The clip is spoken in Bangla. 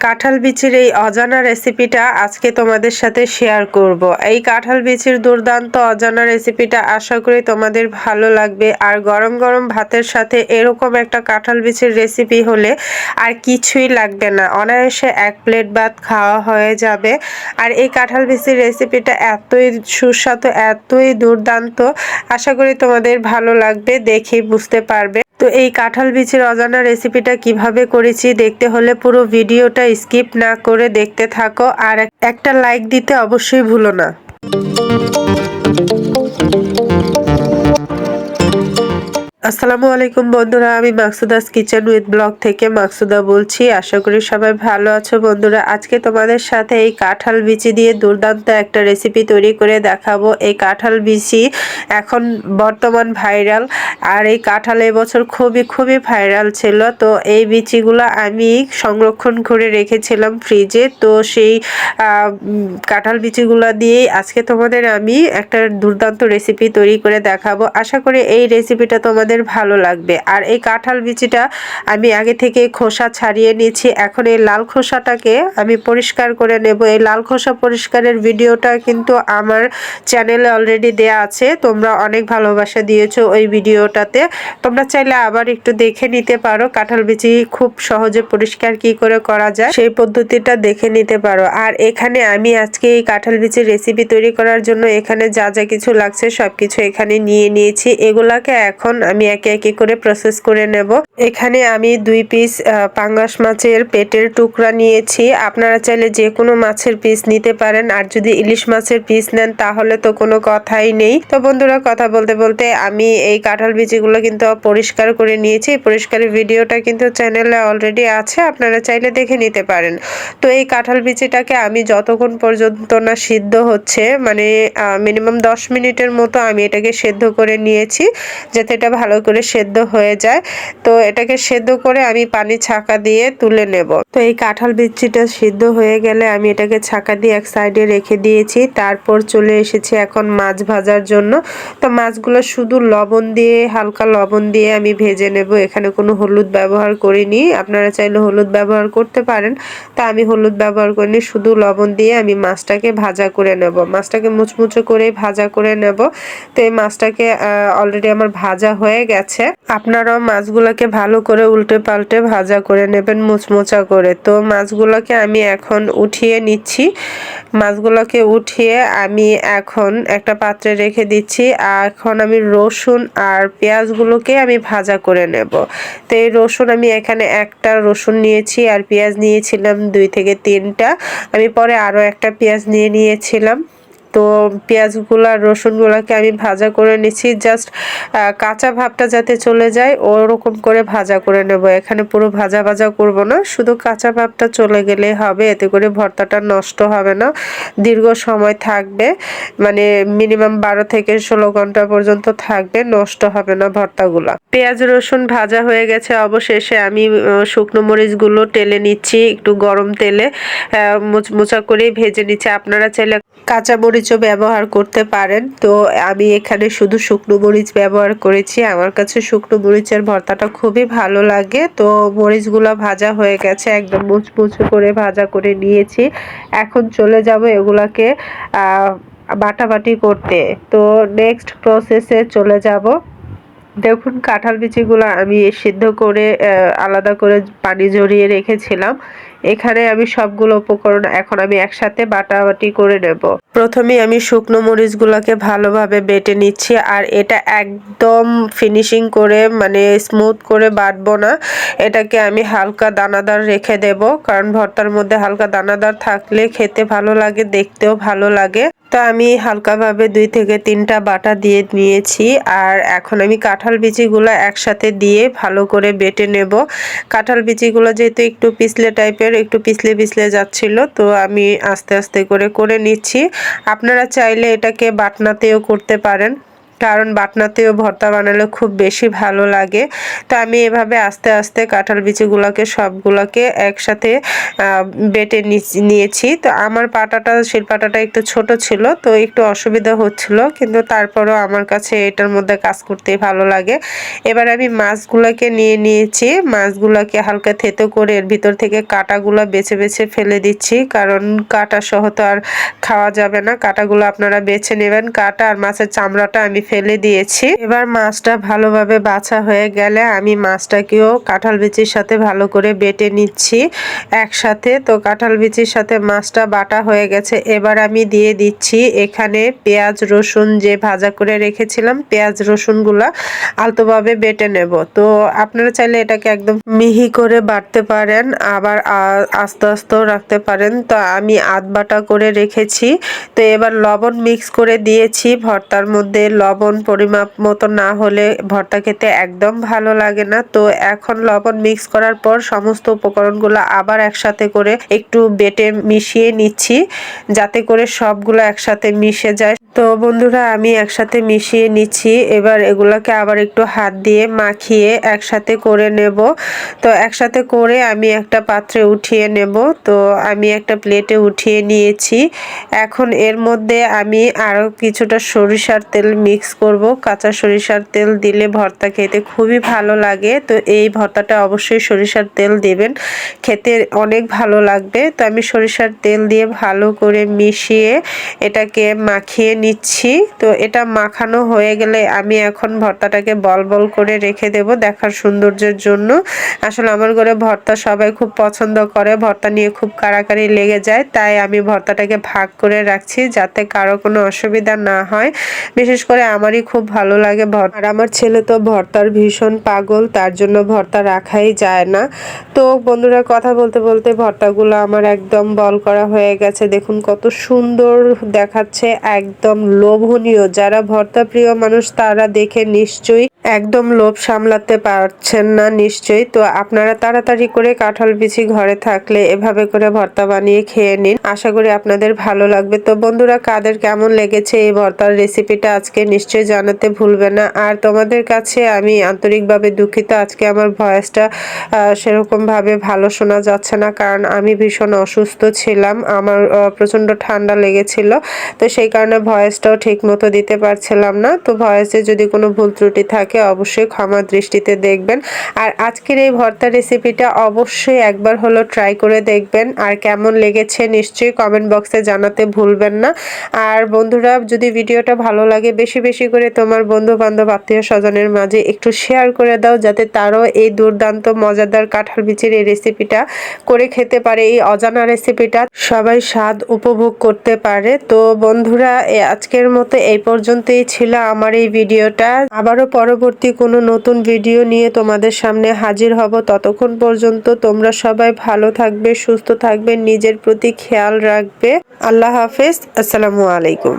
কাঁঠাল বিচির এই অজানা রেসিপিটা আজকে তোমাদের সাথে শেয়ার করব। এই কাঁঠাল বিচির দুর্দান্ত অজানা রেসিপিটা আশা করি তোমাদের ভালো লাগবে। আর গরম গরম ভাতের সাথে এরকম একটা কাঁঠাল বিচির রেসিপি হলে আর কিছুই লাগবে না। অনায়াসে এক প্লেট ভাত খাওয়া হয়ে যাবে। আর এই কাঁঠাল বিচির রেসিপিটা এতই সুস্বাদু, এতই দুর্দান্ত, আশা করি তোমাদের ভালো লাগবে, দেখে বুঝতে পারবে। তো এই কাঁঠাল বিচির অজানা রেসিপিটা কীভাবে করেছি দেখতে হলে পুরো ভিডিওটা স্কিপ না করে দেখতে থাকো। আর একটা লাইক দিতে অবশ্যই ভুলো না। আসসালামু আলাইকুম বন্ধুরা, আমি মাকসুদাস কিচেন উইথ ব্লগ থেকে মাকসুদা বলছি। আশা করি সবাই ভালো আছো বন্ধুরা। আজকে তোমাদের সাথে এই কাঁঠাল বিচি দিয়ে দুর্দান্ত একটা রেসিপি তৈরি করে দেখাবো। এই কাঁঠাল বিচি এখন বর্তমান ভাইরাল আর এই কাঁঠাল এবছর খুবই খুবই ভাইরাল ছিল। তো এই বিচিগুলো আমি সংরক্ষণ করে রেখেছিলাম ফ্রিজে তো সেই কাঁঠাল বিচিগুলো দিয়েই আজকে তোমাদের আমি একটা দুর্দান্ত রেসিপি তৈরি করে দেখাবো। আশা করি এই রেসিপিটা তোমাদের আপনাদের ভালো লাগবে। আর এই কাঁঠাল বিচিটা আমি আগে থেকে খোসা ছাড়িয়ে নিয়েছি। এখন এই লাল খোসাটাকে আমি পরিষ্কার করে নেব। এই লাল খোসা পরিষ্কারের ভিডিওটা কিন্তু আমার চ্যানেলে অলরেডি দেয়া আছে। তোমরা অনেক ভালোবাসা দিয়েছ ওই ভিডিওটাতে। তোমরা চাইলে আবার একটু দেখে নিতে পারো কাঁঠাল বিচি খুব সহজে পরিষ্কার কি করে করা যায়। সেই পদ্ধতিটা দেখে নিতে পারো। আর এখানে আমি আজকে এই কাঁঠাল বিচির রেসিপি তৈরি করার জন্য এখানে যা যা কিছু লাগছে সব কিছু এখানে নিয়ে নিয়েছি। এগুলাকে এখন আমি আমি একে একে করে প্রসেস করে নেব। এখানে আমি দুই পিস পাঙ্গাস মাছের পেটের টুকরা নিয়েছি। আপনারা চাইলে যে কোনো মাছের পিস নিতে পারেন। আর যদি ইলিশ মাছের পিস নেন, তাহলে তো কোনো কথাই নেই। তো বন্ধুরা, কথা বলতে বলতে আমি এই কাঁঠাল বিচিগুলো কিন্তু পরিষ্কার করে নিয়েছি। পরিষ্কারের ভিডিওটা কিন্তু চ্যানেলে অলরেডি আছে। আপনারা চাইলে দেখে নিতে পারেন। তো এই কাঁঠাল বিচিটাকে আমি যতক্ষণ পর্যন্ত না সিদ্ধ হচ্ছে মানে মিনিমাম দশ মিনিটের মতো আমি এটাকে সেদ্ধ করে নিয়েছি, যাতে এটা ভালো ভালো করে সেদ্ধ হয়ে যায়। তো এটাকে সেদ্ধ করে আমি পানি ছাকা দিয়ে তুলে নেব। তো এই কাঁঠাল বিচ্ছিটা সিদ্ধ হয়ে গেলে আমি এটাকে ছাকা দিয়ে এক সাইডে রেখে দিয়েছি। তারপর চলে এসেছি এখন মাছ ভাজার জন্য। তো মাছগুলো শুধু লবণ দিয়ে, হালকা লবণ দিয়ে আমি ভেজে নেব। এখানে কোনো হলুদ ব্যবহার করিনি। আপনারা চাইলে হলুদ ব্যবহার করতে পারেন। তা আমি হলুদ ব্যবহার করিনি, শুধু লবণ দিয়ে আমি মাছটাকে ভাজা করে নেব। মাছটাকে মুচমুচো করে ভাজা করে নেব। তো এই মাছটাকে অলরেডি আমার ভাজা হয়ে হয়ে গেছে। আপনারাও মাছগুলোকে ভালো করে উল্টে পাল্টে ভাজা করে নেবেন, মুচমোচা করে। তো মাছগুলোকে আমি এখন উঠিয়ে নিচ্ছি। মাছগুলোকে উঠিয়ে আমি এখন একটা পাত্রে রেখে দিচ্ছি। আর এখন আমি রসুন আর পেঁয়াজগুলোকে আমি ভাজা করে নেব। তো এই রসুন আমি এখানে একটা রসুন নিয়েছি আর পেঁয়াজ নিয়েছিলাম দুই থেকে তিনটা। আমি পরে আরও একটা পেঁয়াজ নিয়ে নিয়েছিলাম। তো পেঁয়াজগুলো আর রসুনগুলোকে আমি ভাজা করে নিচ্ছি। জাস্ট কাঁচা ভাবটা যাতে চলে যায়, ওরকম করে ভাজা করে নেব। এখানে পুরো ভাজা ভাজা করব না, শুধু কাঁচা ভাবটা চলে গেলে হবে, এতে করে ভর্তাটা নষ্ট হবে না। দীর্ঘ সময় থাকবে মানে মিনিমাম বারো থেকে ষোলো ঘণ্টা পর্যন্ত থাকবে, নষ্ট হবে না ভর্তাগুলো। পেঁয়াজ, রসুন ভাজা হয়ে গেছে অবশেষে। আমি শুকনো মরিচগুলো টেলে নিচ্ছি, একটু গরম তেলে মুচমুচা করে ভেজে নিচ্ছি। আপনারা চাইলে কাঁচা মরিচও ব্যবহার করতে পারেন। তো আমি এখানে শুধু শুকনো মরিচ ব্যবহার করেছি। আমার কাছে শুকনো মরিচের ভর্তাটা খুবই ভালো লাগে। তো মরিচগুলো ভাজা হয়ে গেছে। একদম মুচমুচু করে ভাজা করে নিয়েছি। এখন চলে যাব এগুলাকে বাটাবাটি করতে। তো নেক্সট প্রসেসে চলে যাব। দেখুন, কাঁঠাল বিচিগুলো আমি সিদ্ধ করে আলাদা করে পানি জড়িয়ে রেখেছিলাম। এখানে আমি সবগুলো উপকরণ এখন আমি একসাথে বাটাবাটি করে নেব। প্রথমে আমি শুকনো মরিচগুলোকে ভালোভাবে বেটে নিচ্ছি আর এটা একদম ফিনিশিং করে মানে স্মুথ করে বাটবো না। এটাকে আমি হালকা দানাদার রেখে দেব, কারণ ভর্তার মধ্যে হালকা দানাদার থাকলে খেতে ভালো লাগে, দেখতেও ভালো লাগে। তো আমি হালকাভাবে দুই থেকে তিনটা বাটা দিয়ে নিয়েছি আর এখন আমি কাঁঠাল বিচিগুলো একসাথে দিয়ে ভালো করে বেটে নেব। কাঁঠাল বিচিগুলো যেহেতু একটু পিছলে টাইপের, একটু পিছলে পিছলে যাচ্ছিল, তো আমি আস্তে আস্তে করে করে নিচ্ছি। আপনারা চাইলে এটাকে বাটনাতেও করতে পারেন। কারণ বাটনাতেও ভর্তা বানালে খুব বেশি ভালো লাগে। তো আমি এভাবে আস্তে আস্তে কাঁঠাল বিচিগুলোকে সবগুলোকে একসাথে বেটে নিয়েছি। তো আমার পাটাটা শিলপাটাটা একটু ছোট ছিল, তো একটু অসুবিধা হচ্ছিল, কিন্তু তারপরও আমার কাছে এটার মধ্যে কাজ করতেই ভালো লাগে। এবার আমি মাছগুলোকে নিয়ে নিয়েছি, মাছগুলোকে হালকা থেতো করে এর ভিতর থেকে কাটাগুলো বেছে বেছে ফেলে দিচ্ছি, কারণ কাটা সহ তো আর খাওয়া যাবে না। কাটাগুলো আপনারা বেছে নেবেন, কাটা আর মাছের চামড়াটা আমি ফেলে দিয়েছি। এবার মাছটা ভালোভাবে বাছা হয়ে গেলে আমি মাছটাকেও কাঁঠাল বিচির সাথে ভালো করে বেটে নিচ্ছি। একসাথে তো কাঁঠাল বিচির সাথে মাছটা বাটা হয়ে গেছে। এবার আমি দিয়ে দিচ্ছি এখানে পেঁয়াজ, রসুন যে ভাজা করে রেখেছিলাম, পেঁয়াজ, রসুনগুলা আলতোভাবে বেটে নেব। তো আপনারা চাইলে এটাকে একদম মিহি করে বাটতে পারেন, আবার আস্তে আস্তেও রাখতে পারেন। তো আমি আধ বাটা করে রেখেছি। তো এবার লবণ মিক্স করে দিয়েছি, ভর্তার মধ্যে লবণ পরিমাপ মতো না হলে ভর্তা খেতে একদম ভালো লাগে না। তো এখন লবণ মিক্স করার পর সমস্ত উপকরণগুলো আবার একসাথে করে একটু বেটে মিশিয়ে নিচ্ছি, যাতে করে সবগুলো একসাথে মিশে যায়। তো বন্ধুরা, আমি একসাথে মিশিয়ে নিচ্ছি। এবার এগুলোকে আবার একটু হাত দিয়ে মাখিয়ে একসাথে করে নেব। তো একসাথে করে আমি একটা পাত্রে উঠিয়ে নেব। তো আমি একটা প্লেটে উঠিয়ে নিয়েছি। এখন এর মধ্যে আমি আরও কিছুটা সরিষার তেল মিক্স করব। কাঁচা সরিষার তেল দিলে ভর্তা খেতে খুবই ভালো লাগে। তো এই ভর্তাটা অবশ্যই সরিষার তেল দেবেন। খেতে অনেক ভালো লাগবে। তো আমি সরিষার তেল দিয়ে ভালো করে মিশিয়ে এটাকে মাখিয়ে নিচ্ছি। তো এটা মাখানো হয়ে গেলে আমি এখন ভর্তাটাকে বল বল করে রেখে দেব দেখার সৌন্দর্যের জন্য। আসলে আমার ঘরে ভর্তা সবাই খুব পছন্দ করে। ভর্তা নিয়ে খুব কারাকারি লেগে যায়। তাই আমি ভর্তাটাকে ভাগ করে রাখছি যাতে কারও কোনো অসুবিধা না হয়। বিশেষ করে আমারই খুব ভালো লাগে ভর্তা। আর আমার ছেলে তো ভর্তার ভীষণ পাগল, তার জন্য ভর্তা রাখাই যায় না। তো বন্ধুরা, কথা বলতে বলতে ভর্তাগুলো আমার একদম বল করা হয়ে গেছে। দেখুন কত সুন্দর দেখাচ্ছে, একদম লোভনীয়। যারা ভর্তা প্রিয় মানুষ, তারা দেখে নিশ্চয়ই একদম লোভ সামলাতে পারছেন না, নিশ্চয়ই। তো আপনারা তাড়াতাড়ি করে কাঁঠাল বিচি ঘরে থাকলে এভাবে করে ভর্তা বানিয়ে খেয়ে নিন। আশা করি আপনাদের ভালো লাগবে। তো বন্ধুরা, কাদের কেমন লেগেছে এই ভর্তার রেসিপিটা আজকে নিশ্চয়ই জানাতে ভুলবে না। আর তোমাদের কাছে আমি আন্তরিকভাবে দুঃখিত। আজকে আমার ভয়েসটা সেরকমভাবে ভালো শোনা যাচ্ছে না, কারণ আমি ভীষণ অসুস্থ ছিলাম। আমার প্রচণ্ড ঠান্ডা লেগেছিল, তো সেই কারণে ভয়েসটাও ঠিক মতো দিতে পারছিলাম না। তো ভয়েসে যদি কোনো ভুল ত্রুটি থাকে, অবশ্যই ক্ষমা দৃষ্টিতে দেখবেন। আর আজকের এই ভর্তা রেসিপিটা অবশ্যই একবার হলো ট্রাই করে দেখবেন। আর কেমন লেগেছে নিশ্চয়ই কমেন্ট বক্সে জানাতে ভুলবেন না। আর বন্ধুরা, যদি ভিডিওটা ভালো লাগে বেশি বেশি করে তোমার বন্ধু বান্ধব আত্মীয় স্বজনের মাঝে একটু শেয়ার করে দাও, যাতে তারও এই দুর্দান্ত, মজাদার কাঁঠাল বিচির এই রেসিপিটা করে খেতে পারে, এই অজানা রেসিপিটা সবাই স্বাদ উপভোগ করতে পারে। তো বন্ধুরা আজকের মতো এই পর্যন্তই ছিল আমার এই ভিডিওটা আবারও পরবর্তী কোনো নতুন ভিডিও নিয়ে তোমাদের সামনে হাজির হব। ততক্ষণ পর্যন্ত তোমরা সবাই ভালো থাকবে, সুস্থ থাকবে, নিজের প্রতি খেয়াল রাখবে। আল্লাহ হাফেজ, আসসালামু আলাইকুম।